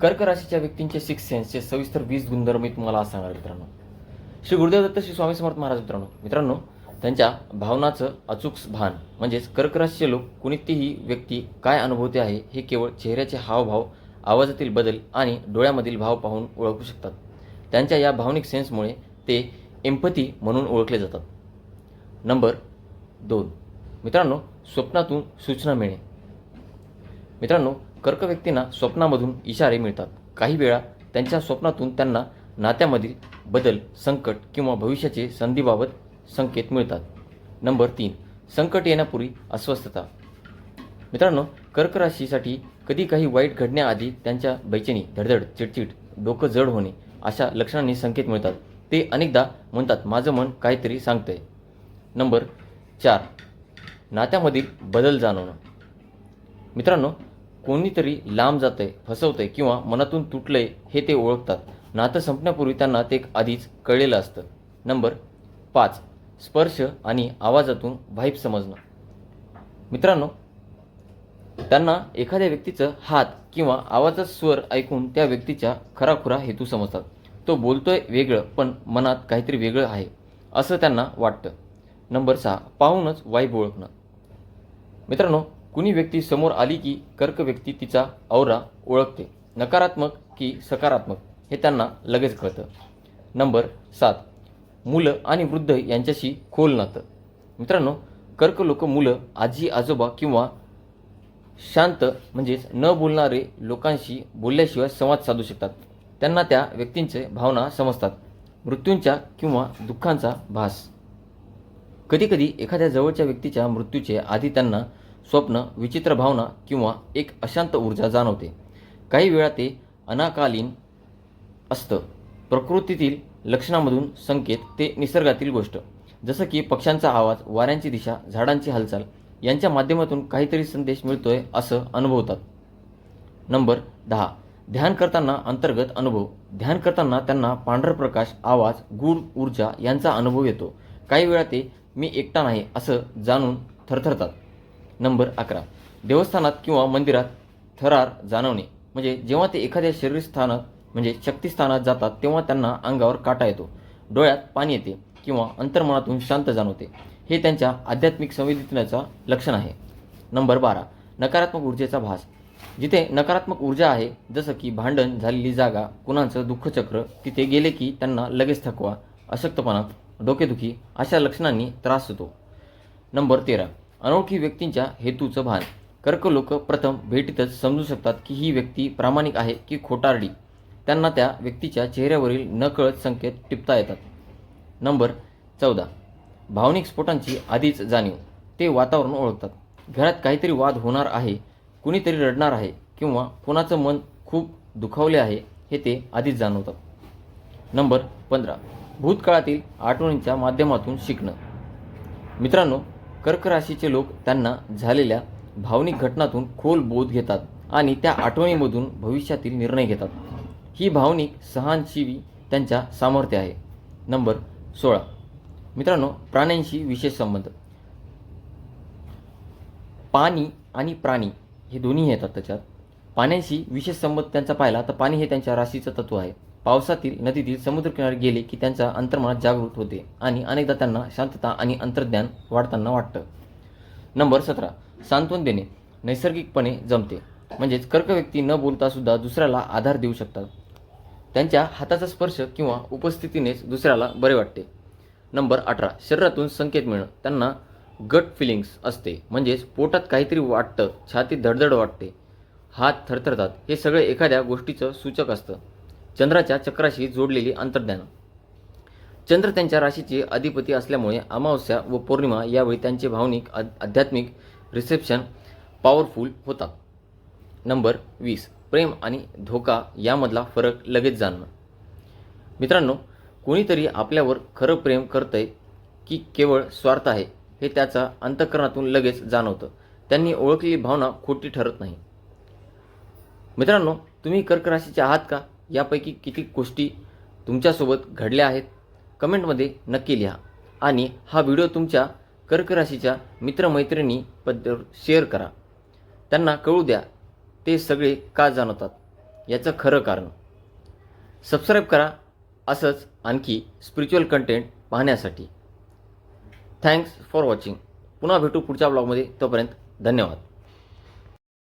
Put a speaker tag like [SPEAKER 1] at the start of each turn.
[SPEAKER 1] कर्क राशीच्या व्यक्तींचे सिक्स सेन्सचे सविस्तर वीस गुणधर्म मी तुम्हाला आज सांगणार मित्रांनो. श्री गुरुदेव दत्त श्री स्वामी समर्थ महाराज मित्रांनो मित्रांनो त्यांच्या भावनाचं अचूक भान म्हणजेच कर्क राशीचे लोक कोणतीही व्यक्ती काय अनुभवते आहे हे केवळ चेहऱ्याचे हावभाव आवाजातील बदल आणि डोळ्यामधील भाव पाहून ओळखू शकतात. त्यांच्या या भावनिक सेन्समुळे ते एम्पती म्हणून ओळखले जातात. नंबर दोन. मित्रांनो स्वप्नातून सूचना मिळणे. मित्रांनो कर्क व्यक्तींना स्वप्नामधून इशारे मिळतात. काही वेळा त्यांच्या स्वप्नातून त्यांना नात्यामधील बदल संकट किंवा भविष्याचे संधीबाबत संकेत मिळतात. नंबर तीन संकट येण्यापूर्वी अस्वस्थता. मित्रांनो कर्क राशीसाठी कधी काही वाईट घडण्याआधी त्यांच्या बैचेनी धडधड चिडचिड डोकं जड होणे अशा लक्षणांनी संकेत मिळतात. ते अनेकदा म्हणतात माझं मन काहीतरी सांगतंय. नंबर चार नात्यामधील बदल जाणवणं. मित्रांनो कोणीतरी लांब जातंय फसवतंय किंवा मनातून तुटलंय हे ते ओळखतात. नातं संपण्यापूर्वी त्यांना ते आधीच कळलेलं असतं. नंबर पाच स्पर्श आणि आवाजातून व्हाईब समजणं. मित्रांनो त्यांना एखाद्या व्यक्तीचं हात किंवा आवाजाचा स्वर ऐकून त्या व्यक्तीच्या खराखुरा हेतू समजतात. तो बोलतोय वेगळं पण मनात काहीतरी वेगळं आहे असं त्यांना वाटतं. नंबर सहा पाहूनच वाईब ओळखणं. मित्रांनो कुणी व्यक्ती समोर आली की कर्क व्यक्ती तिचा औरा ओळखते. नकारात्मक की सकारात्मक हे त्यांना लगेच कळतं. नंबर सात. मुलं आणि वृद्ध यांच्याशी खोल नातं. मित्रांनो कर्क लोक मुलं आजी आजोबा किंवा शांत म्हणजेच न बोलणारे लोकांशी बोलल्याशिवाय संवाद साधू शकतात. त्यांना त्या व्यक्तींचे भावना समजतात. मृत्यूंच्या किंवा दुःखांचा भास. कधीकधी एखाद्या जवळच्या व्यक्तीच्या मृत्यूचे आधी त्यांना स्वप्न विचित्र भावना किंवा एक अशांत ऊर्जा जाणवते. काही वेळा ते अनाकालीन असतं. प्रकृतीतील लक्षणामधून संकेत ते निसर्गातील गोष्ट. जसं की पक्ष्यांचा आवाज वाऱ्यांची दिशा झाडांची हालचाल यांच्या माध्यमातून काहीतरी संदेश मिळतोय असं अनुभवतात. नंबर दहा. ध्यान करताना अंतर्गत अनुभव. ध्यान करताना त्यांना पांढर प्रकाश आवाज गूढ ऊर्जा यांचा अनुभव येतो. काही वेळा ते मी एकटा नाही असं जाणून थरथरतात. नंबर अकरा. देवस्थानात किंवा मंदिरात थरार जाणवणे. म्हणजे जेव्हा ते एखाद्या शरीरस्थानात म्हणजे शक्तिस्थानात जातात तेव्हा त्यांना अंगावर काटा येतो. डोळ्यात पाणी येते किंवा अंतर्मनातून शांत जाणवते. हे त्यांच्या आध्यात्मिक संवेदनेचं लक्षण आहे. नंबर बारा. नकारात्मक ऊर्जेचा भास. जिथे नकारात्मक ऊर्जा आहे जसं की भांडण झालेली जागा कुणाचं दुःखचक्र तिथे गेले की त्यांना लगेच थकवा अशक्तपणा डोकेदुखी अशा लक्षणांनी त्रास होतो. नंबर तेरा. अनोळखी व्यक्तींच्या हेतूचं भान. कर्क लोक प्रथम भेटीतच समजू शकतात की ही व्यक्ती प्रामाणिक आहे की खोटारडी. त्यांना त्या व्यक्तीच्या चेहऱ्यावरील नकळत संकेत टिपता येतात. नंबर चौदा. भावनिक स्फोटांची आधीच जाणीव. ते वातावरण ओळखतात. घरात काहीतरी वाद होणार आहे कुणीतरी रडणार आहे किंवा कोणाचं मन खूप दुखावले आहे हे ते आधीच जाणवतात. नंबर पंधरा. भूतकाळातील आठवणींच्या माध्यमातून शिकणं. मित्रांनो कर्क राशीचे लोक त्यांना झालेल्या भावनिक घटनातून खोल बोध घेतात आणि त्या आठवणीमधून भविष्यातील निर्णय घेतात. ही भावनिक सहनशीवी त्यांच्या सामर्थ्य आहे. नंबर सोळा. मित्रांनो प्राण्यांशी विशेष संबंध. पाणी आणि प्राणी हे दोन्ही येतात त्याच्यात. पाण्याशी विशेष संबंध त्यांचा पाहिला तर पाणी हे त्यांच्या राशीचं तत्व आहे. पावसातील नदीतील समुद्रकिनारी गेले की त्यांच्या अंतर्मनात जागृत होते आणि अनेकदा त्यांना शांतता आणि अंतर्ज्ञान वाढताना वाटतं. नंबर सतरा. सांत्वन देणे नैसर्गिकपणे जमते. म्हणजेच कर्क व्यक्ती न बोलता सुद्धा दुसऱ्याला आधार देऊ शकतात. त्यांच्या हाताचा स्पर्श किंवा उपस्थितीनेच दुसऱ्याला बरे वाटते. नंबर अठरा. शरीरातून संकेत मिळणं. त्यांना गट फिलिंग्स असते. म्हणजेच पोटात काहीतरी वाटतं. छातीत धडधड वाटते. हात थरथरतात हे सगळे एखाद्या गोष्टीचं सूचक असतं. चंद्राच्या चक्राशी जोडलेली अंतर्ज्ञान. चंद्र त्यांच्या राशीचे अधिपती असल्यामुळे अमावस्या व पौर्णिमा यावेळी त्यांचे भावनिक आध्यात्मिक रिसेप्शन पॉवरफुल होतात. नंबर वीस. प्रेम आणि धोका यामधला फरक लगेच जाणणं. मित्रांनो कोणीतरी आपल्यावर खरं प्रेम करतंय की केवळ स्वार्थ आहे हे त्याचा अंतकरणातून लगेच जाणवतं. त्यांनी ओळखलेली भावना खोटी ठरत नाही. मित्रांनो तुम्ही कर्क राशीचे आहात का? यापैकी किती गोष्टी तुमच्यासोबत घडल्या आहेत? कमेंटमध्ये नक्की लिहा. आणि हा व्हिडिओ तुमच्या कर्क राशीच्या मित्रमैत्रिणी पद्ध शेअर करा. त्यांना कळू द्या ते सगळे का जाणवतात? याचं खरं कारण. सबस्क्राईब करा असंच आणखी स्पिरिच्युअल कंटेंट पाहण्यासाठी. थँक्स फॉर वॉचिंग पुन्हा भेटू पुढच्या ब्लॉगमध्ये तोपर्यंत धन्यवाद.